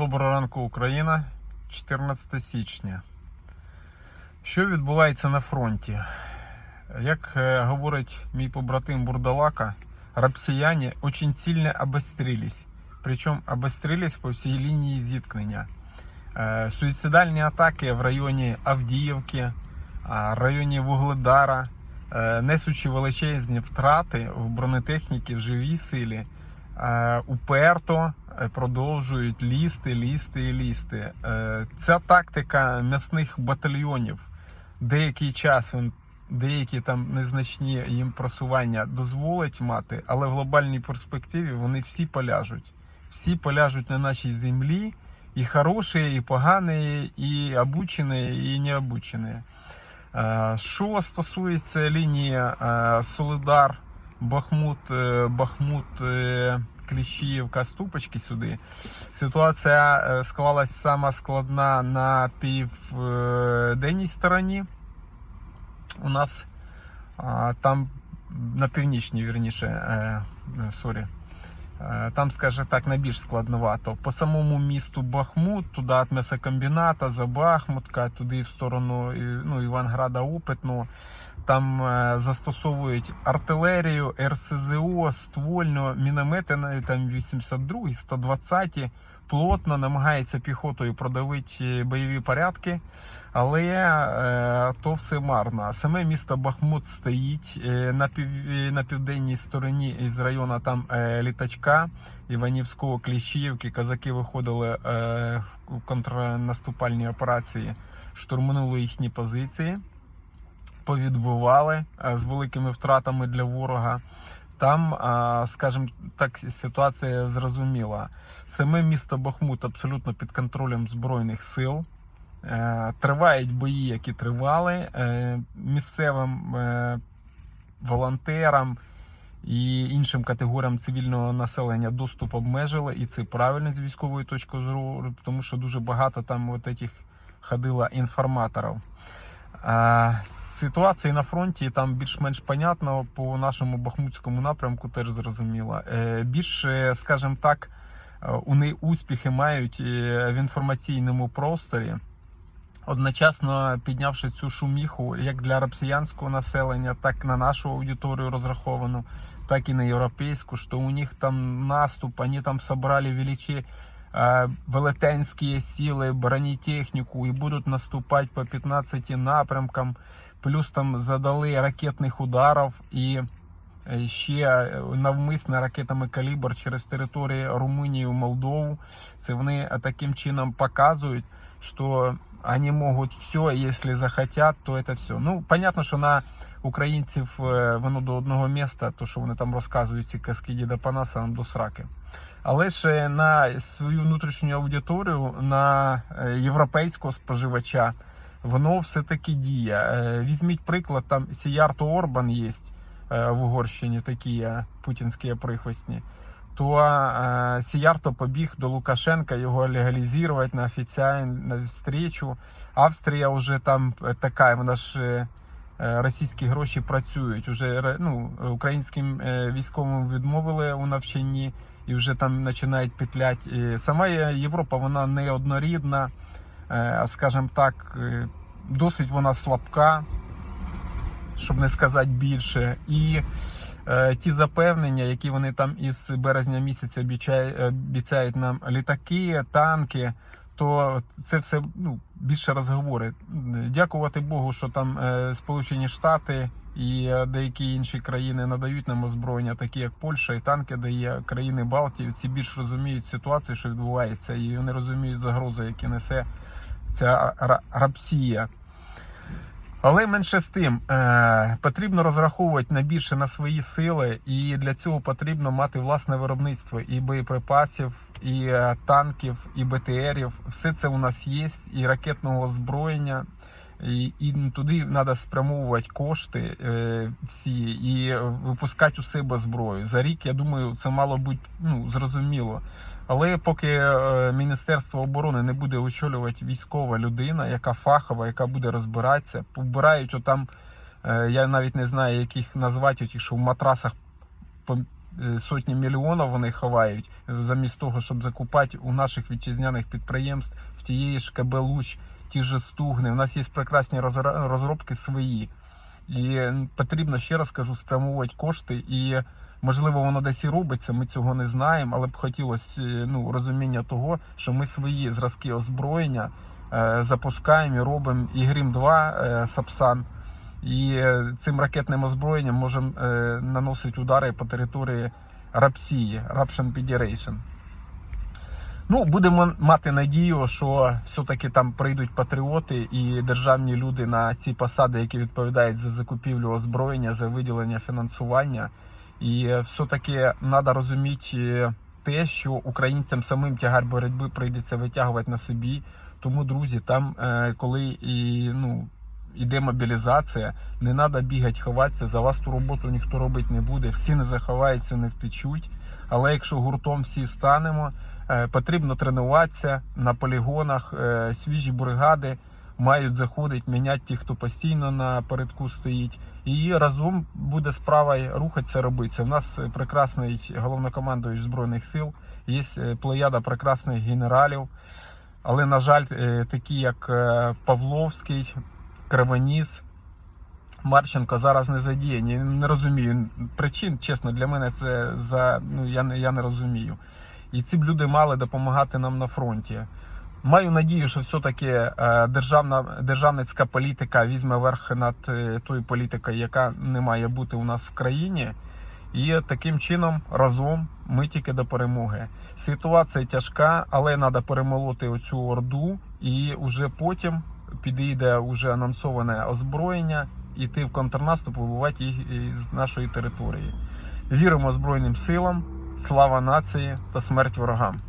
Доброго ранку, Україна, 14 січня. Що відбувається на фронті? Як е, говорить мій побратим Бурдалака, росіяни дуже сильно обострились. Причому обострились по всій лінії зіткнення. Е, Суїцидальні атаки в районі Авдіївки, в районі Вугледара, е, несучи величезні втрати в бронетехніці, в живій силі, е, уперто е, продовжують лізти, лізти і лізти. Е, Ця тактика м'ясних батальйонів деякий час він. Деякі там незначні їм просування дозволить мати, але в глобальній перспективі вони всі поляжуть. Всі поляжуть на нашій землі, і хороші, і погані, і обучені, і необучені. Е, Що стосується лінії е, Солидар, Бахмут, е, Бахмут, Кліщівка, Кліщіївка, Ступочки сюди, ситуація е, склалась сама складна на південній стороні. У нас там на північній, вірніше, е, е, сорі. Е, Там, скажімо так, найбільш складновато. По самому місту Бахмут, туди від м'ясокомбіната, за Бахмутка, туди в сторону ну, Іванграда Опитну. Там е, застосовують артилерію, РСЗО, ствольно, міномети навіть там 82, 120 плотно намагається піхотою продавити бойові порядки, але е, то все марно. Саме місто Бахмут стоїть е, на, пів, на південній стороні із району там е, літачка Іванівського, Кліщіївки. Казаки виходили е, в контрнаступальні операції, штурманули їхні позиції повідбивали е, з великими втратами для ворога. Там, скажімо так, ситуація зрозуміла. Саме місто Бахмут абсолютно під контролем Збройних сил. Е, Тривають бої, які тривали. Е, Місцевим е, волонтерам і іншим категоріям цивільного населення доступ обмежили, і це правильно з військової точки зору, тому що дуже багато там от ходило інформаторів. Е, Ситуація на фронті там більш-менш понятно по нашому бахмутському напрямку теж зрозуміло. Е, Більше, скажімо так, е, вони успіхи мають е, в інформаційному просторі. Одночасно піднявши цю шуміху як для росіянського населення, так і на нашу аудиторію розраховану, так і на європейську, що у них там наступ, вони там собрали величі велетенські сили, бронетехніку і будуть наступати по 15 напрямкам. Плюс там задали ракетних ударів і е, ще е, навмисно ракетами калібр через територію Румунії, Молдову. Це вони е, таким чином показують, що они могут все, если захотят, то это все. Ну, понятно, що на українців е, воно до одного міста, то що вони там розказують ці казки діда Панаса нам до сраки. Але ж на свою внутрішню аудиторію, на е, європейського споживача, воно все-таки діє. Е, Візьміть приклад, там Сіярто Орбан є е, в Угорщині, такі путінські прихвостні то э, Сіярто побіг до Лукашенка його легалізувати на офіційну встречу. Австрія вже там е, така, вона ж е, е, російські гроші працюють. Уже ну, українським е, військовим відмовили у навчанні і вже там починають петлять. І Сама Європа вона неоднорідна, е, скажімо так, е, досить вона слабка, щоб не сказати більше. І е, ті запевнення, які вони там із березня місяця обіцяють, нам літаки, танки, то це все ну, більше розговори. Дякувати Богу, що там е, Сполучені Штати і е, деякі інші країни надають нам озброєння, такі як Польща і танки дає країни Балтії. Ці більш розуміють ситуацію, що відбувається, і вони розуміють загрози, які несе ця ра- рапсія. Але менше з тим, е, потрібно розраховувати на більше на свої сили, і для цього потрібно мати власне виробництво і боєприпасів, і е, танків, і БТРів. Все це у нас є, і ракетного озброєння. І, і туди треба спрямовувати кошти е, всі і випускати у себе зброю. За рік, я думаю, це мало бути ну, зрозуміло. Але поки е, Міністерство оборони не буде очолювати військова людина, яка фахова, яка буде розбиратися, побирають отам, е, я навіть не знаю, яких назвати, оті, що в матрасах пом- е, сотні мільйонів вони ховають, замість того, щоб закупати у наших вітчизняних підприємств в тієї ж КБ Луч, ті ж стугни. У нас є прекрасні розробки свої. І потрібно, ще раз кажу, спрямовувати кошти. І можливо, воно десь і робиться, ми цього не знаємо, але б хотілося е, ну, розуміння того, що ми свої зразки озброєння е, запускаємо і робимо і Грім 2 е, Сапсан. І е, цим ракетним озброєнням можемо е, наносити удари по території Рапсії, Raption Federation. Ну, будемо мати надію, що все-таки там прийдуть патріоти і державні люди на ці посади, які відповідають за закупівлю озброєння, за виділення фінансування. І все-таки треба розуміти те, що українцям самим тягар боротьби прийдеться витягувати на собі. Тому, друзі, там, е, коли і ну. Іде мобілізація, не треба бігати, ховатися. За вас ту роботу ніхто робити не буде. Всі не заховаються, не втечуть. Але якщо гуртом всі станемо, е, потрібно тренуватися на полігонах. е, Свіжі бригади мають заходити, міняти ті, хто постійно на передку стоїть. І разом буде справа рухатися, робитися. У нас е, прекрасний головнокомандуючий збройних сил, є плеяда прекрасних генералів. Але, на жаль, такі як Павловський, Кривоніс, Марченко зараз не задіяні. Не розумію причин. Чесно, для мене це за ну я не я не розумію. І ці б люди мали допомагати нам на фронті. Маю надію, що все-таки е, державна державницька політика візьме верх над е, тою політикою, яка не має бути у нас в країні. І таким чином разом ми тільки до перемоги. Ситуація тяжка, але треба перемолоти оцю орду, і вже потім підійде уже анонсоване озброєння, іти в контрнаступ, вибивати їх з нашої території. Віримо Збройним силам, слава нації та смерть ворогам.